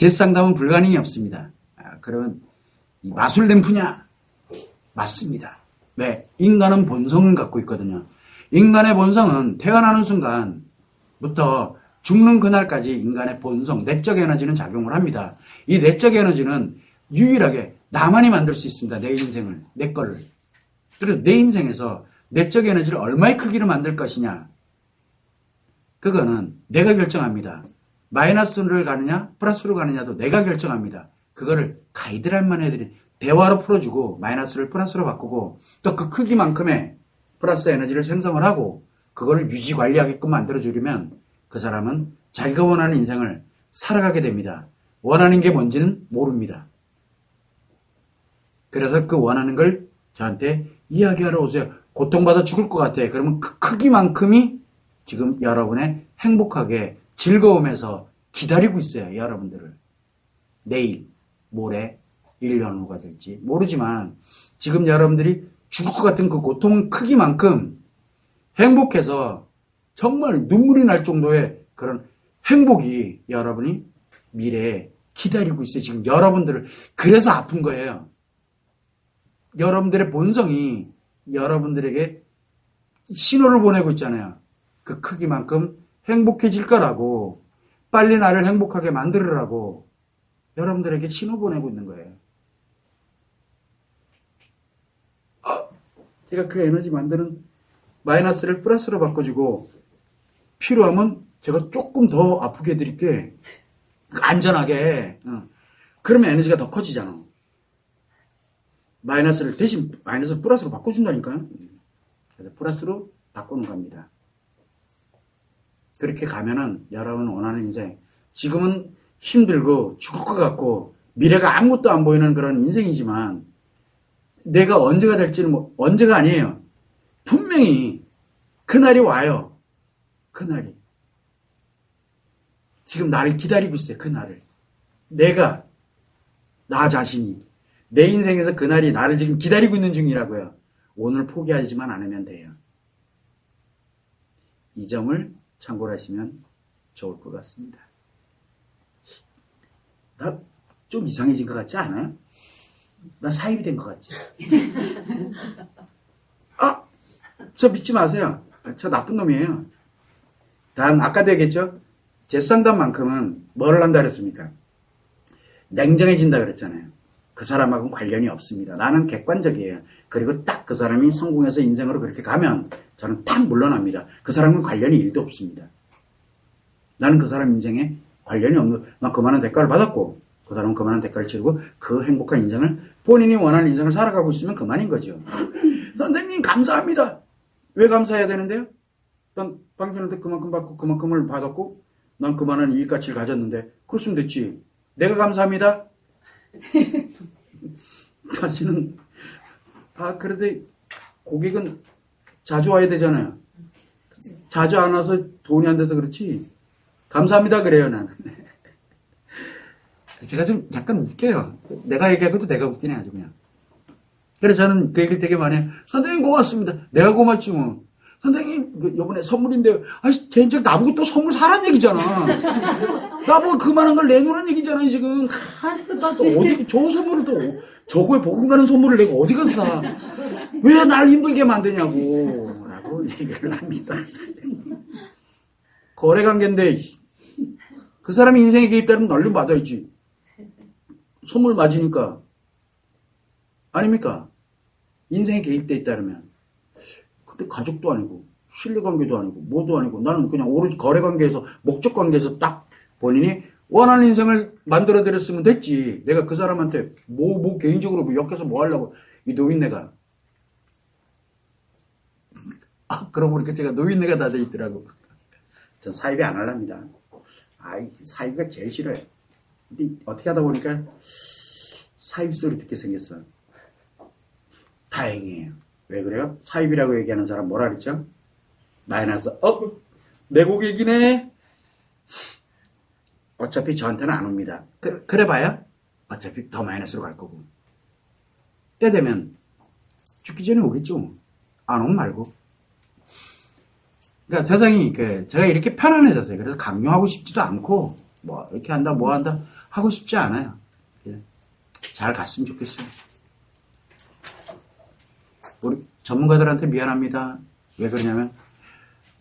제상담은 불가능이 없습니다. 아, 그러면 이 마술 램프냐? 맞습니다. 왜? 인간은 본성을 갖고 있거든요. 인간의 본성은 태어나는 순간부터 죽는 그날까지 인간의 본성, 내적 에너지는 작용을 합니다. 이 내적 에너지는 유일하게 나만이 만들 수 있습니다. 내 인생을, 내 거를. 그리고 내 인생에서 내적 에너지를 얼마의 크기로 만들 것이냐. 그거는 내가 결정합니다. 마이너스를 가느냐, 플러스로 가느냐도 내가 결정합니다. 그거를 가이드라인만 해드린 대화로 풀어주고 마이너스를 플러스로 바꾸고 또 그 크기만큼의 플러스 에너지를 생성을 하고 그거를 유지 관리하게끔 만들어주려면 그 사람은 자기가 원하는 인생을 살아가게 됩니다. 원하는 게 뭔지는 모릅니다. 그래서 그 원하는 걸 저한테 이야기하러 오세요. 고통받아 죽을 것 같아. 그러면 그 크기만큼이 지금 여러분의 행복하게 즐거움에서 기다리고 있어요. 여러분들을. 내일, 모레, 1년 후가 될지 모르지만 지금 여러분들이 죽을 것 같은 그 고통 크기만큼 행복해서 정말 눈물이 날 정도의 그런 행복이 여러분이 미래에 기다리고 있어요. 지금 여러분들을. 그래서 아픈 거예요. 여러분들의 본성이 여러분들에게 신호를 보내고 있잖아요. 그 크기만큼 행복해질 거라고 빨리 나를 행복하게 만들으라고 여러분들에게 신호 보내고 있는 거예요. 아, 제가 그 에너지 만드는 마이너스를 플러스로 바꿔주고 필요하면 제가 조금 더 아프게 해드릴게 안전하게 어. 그러면 에너지가 더 커지잖아. 마이너스를 대신 마이너스 플러스로 바꿔준다니까요. 그래서 플러스로 바꾸는 겁니다. 그렇게 가면은 여러분 원하는 인생 지금은 힘들고 죽을 것 같고 미래가 아무것도 안 보이는 그런 인생이지만 내가 언제가 될지는 뭐 언제가 아니에요. 분명히 그날이 와요. 그날이. 지금 나를 기다리고 있어요. 그날을. 내가 나 자신이 내 인생에서 그날이 나를 지금 기다리고 있는 중이라고요. 오늘 포기하지만 않으면 돼요. 이 점을 참고를 하시면 좋을 것 같습니다. 나 좀 이상해진 것 같지 않아요? 나 사입이 된 것 같지? 아! 저 믿지 마세요. 저 나쁜 놈이에요. 단, 아까도 얘기했죠? 제 상담만큼은 뭐를 한다 그랬습니까? 냉정해진다 그랬잖아요. 그 사람하고는 관련이 없습니다. 나는 객관적이에요. 그리고 딱 그 사람이 성공해서 인생으로 그렇게 가면 저는 탁 물러납니다. 그 사람은 관련이 일도 없습니다. 나는 그 사람 인생에 관련이 없는, 난 그만한 대가를 받았고, 그 사람은 그만한 대가를 치르고 그 행복한 인생을 본인이 원하는 인생을 살아가고 있으면 그만인 거죠. 선생님 감사합니다. 왜 감사해야 되는데요? 난 당신한테 그만큼 받고 그만큼을 받았고 난 그만한 이익 가치를 가졌는데 그랬으면 됐지. 내가 감사합니다. 당신은 아 그래도 고객은 자주 와야 되잖아요. 자주 안 와서 돈이 안 돼서 그렇지. 감사합니다 그래요 나는. 제가 좀 약간 웃겨요. 내가 얘기하고도 내가 웃기네 아주 그냥. 그래서 저는 그 얘기를 되게 많이 해요. 선생님 고맙습니다. 내가 고맙지 뭐. 선생님 그 요번에 선물인데요. 아이 쟤인적 나보고 또 선물 사란 얘기잖아. 나보고 그만한 걸 내놓으란 얘기잖아요 지금. 아, 나또 어디 저 선물을 또 저거에 복음 가는 선물을 내가 어디 가서 사. 왜 날 힘들게 만드냐고. 라고 얘기를 합니다. 거래 관계인데 그 사람이 인생에 개입되면 널리 받아야지. 선물 맞으니까. 아닙니까? 인생에 개입돼 있다면. 가족도 아니고, 신뢰관계도 아니고, 뭐도 아니고, 나는 그냥 오로지 거래관계에서, 목적관계에서 딱 본인이 원하는 인생을 만들어드렸으면 됐지. 내가 그 사람한테 뭐, 뭐 개인적으로 뭐 엮여서 뭐 하려고, 이 노인네가. 아, 그러고 보니까 제가 노인네가 다 돼 있더라고. 전 사입이 안 할랍니다. 아이, 사입가 제일 싫어요. 근데 어떻게 하다 보니까 사입 소리 듣게 생겼어. 다행이에요. 왜 그래요? 사입이라고 얘기하는 사람 뭐라 그랬죠? 마이너스, 어? 내 고객이네? 어차피 저한테는 안 옵니다. 그, 그래 봐야 어차피 더 마이너스로 갈 거고. 때 되면 죽기 전에 오겠죠. 안 오면 말고. 그러니까 세상이 그 제가 이렇게 편안해졌어요. 그래서 강요하고 싶지도 않고 뭐 이렇게 한다 뭐 한다 하고 싶지 않아요. 예. 잘 갔으면 좋겠어요. 우리 전문가들한테 미안합니다. 왜 그러냐면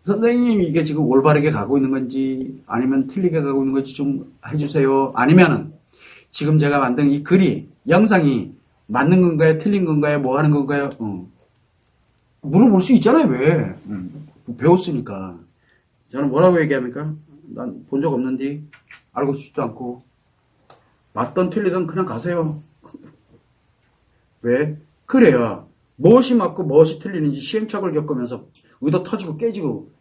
선생님 이게 지금 올바르게 가고 있는 건지 아니면 틀리게 가고 있는 건지 좀 해주세요. 아니면은 지금 제가 만든 이 글이 영상이 맞는 건가요? 틀린 건가요? 뭐 하는 건가요? 어. 물어볼 수 있잖아요. 왜? 음, 배웠으니까. 저는 뭐라고 얘기합니까? 난 본 적 없는데 알고 싶지도 않고 맞던 틀리던 그냥 가세요. 왜? 그래야 무엇이 맞고 무엇이 틀리는지 시행착오를 겪으면서 의도 터지고 깨지고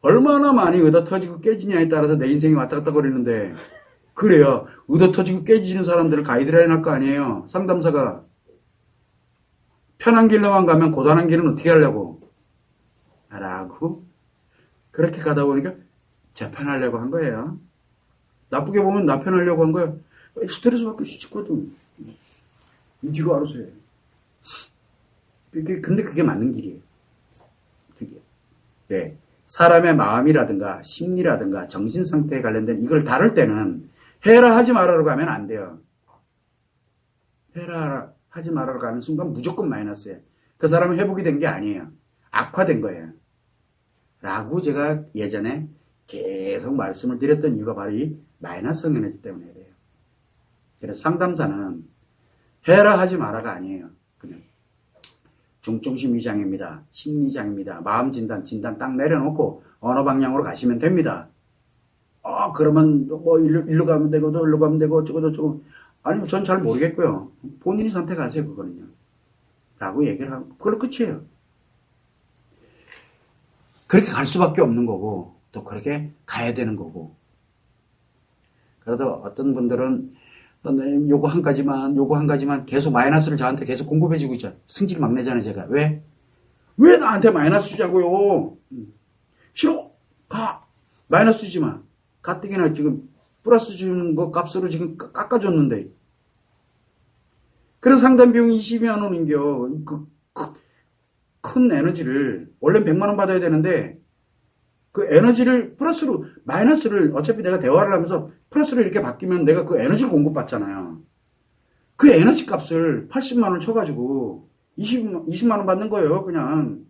얼마나 많이 의도 터지고 깨지냐에 따라서 내 인생이 왔다 갔다 거리는데 그래야 의도 터지고 깨지는 사람들을 가이드라인 할 거 아니에요. 상담사가 편한 길로만 가면 고단한 길은 어떻게 하려고? 라고 그렇게 가다 보니까 재판하려고 한 거예요. 나쁘게 보면 나 편하려고 한 거예요. 스트레스 받고 싶거든. 뒤로 알아서 해. 그게, 근데 그게 맞는 길이에요. 그게. 네. 사람의 마음이라든가 심리라든가 정신 상태에 관련된 이걸 다룰 때는 해라 하지 말아로 가면 안 돼요. 해라 하지 말아로 가는 순간 무조건 마이너스예요. 그 사람은 회복이 된 게 아니에요. 악화된 거예요. 라고 제가 예전에 계속 말씀을 드렸던 이유가 바로 이 마이너스 성에너지 때문에 그래요. 그래서 상담사는 해라 하지 마라가 아니에요. 중증심 위장입니다. 심리장입니다. 마음 진단, 진단 딱 내려놓고 어느 방향으로 가시면 됩니다. 아, 그러면 뭐 일로, 일로 가면 되고 저기로 가면 되고 어쩌고 저쩌고 아니면 전 잘 모르겠고요. 본인이 선택하세요, 그거는요. 라고 얘기를 하고 그걸로 끝이에요. 그렇게 갈 수밖에 없는 거고 또 그렇게 가야 되는 거고 그래도 어떤 분들은 선생님 요거 한 가지만 요거 한 가지만 계속 마이너스를 저한테 계속 공급해 주고 있죠. 승질 막 내잖아요, 제가. 왜? 왜 나한테 마이너스 주자고요? 음. 싫어. 가. 마이너스 주지 마. 가뜩이나 지금 플러스 주는 거 값으로 지금 깎- 깎아줬는데. 그래서 상담 비용 20이 안 오는겨. 그, 그, 큰 에너지를, 원래 100만 원 받아야 되는데, 그 에너지를 플러스로, 마이너스를 어차피 내가 대화를 하면서 플러스로 이렇게 바뀌면 내가 그 에너지를 공급받잖아요. 그 에너지 값을 80만 원 쳐가지고 20, 20만 원 받는 거예요, 그냥.